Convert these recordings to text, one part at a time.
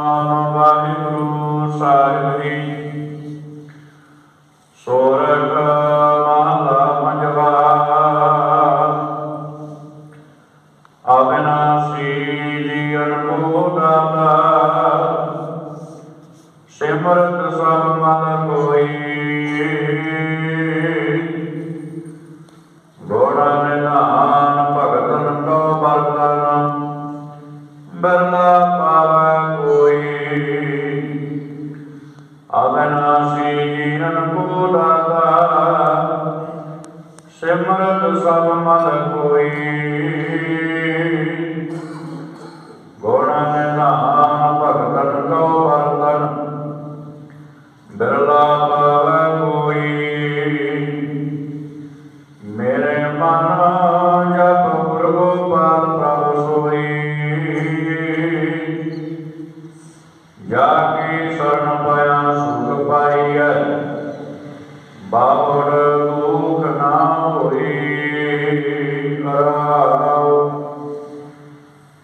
ਨਾਮ ਵਾਹਿਗੁਰੂ ਸਾਹਿਬ ਜੀ ਸੋਰਠ ਮਹਲਾ ਪੰਜਵਾ ਅਬਿਨਾਸੀ ਜੀਵਨ ਕੋ ਦਾਤਾ ਸਿਮਰਤ ਸਭ ਮਨ ਕੋਈ ਅਬਨਾਸੀ ਜੀਵਨ ਕੋ ਦਾਤਾ ਸਿਮਰਤ ਸਭ ਮਨ ਕੋਈ ਗੋੜਾ ਨਿਧਾਨ ਭਗਤਨ ਕੋ ਬਰਤਨ ਬਿਰਲਾ ਪਾਵੈ ਕੋਈ ਮੇਰੇ ਮਨ ਜਪ ਗੁਰ ਗੋਪਾਲ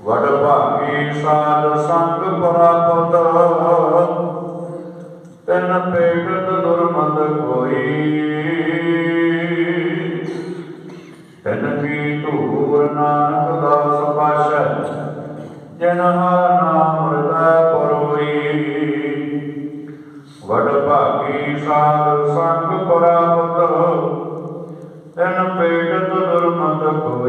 ਵਡ ਭਾਗੀ ਸਾਧ ਸੰਗ ਪ੍ਰਾਪਤ ਤਨ ਪੇਟਤ ਦੁਰਮਤ ਕੋਈ। ਤਨ ਕੀ ਧੂਰ ਨਾਨਕ ਦਾਸ ਪਾਸ਼ੈ, ਜਨ ਹਰ ਨਾਮ ਹਿਰਦੈ ਪਰੋਈ। ਵਡ ਭਾਗੀ ਸਾਧ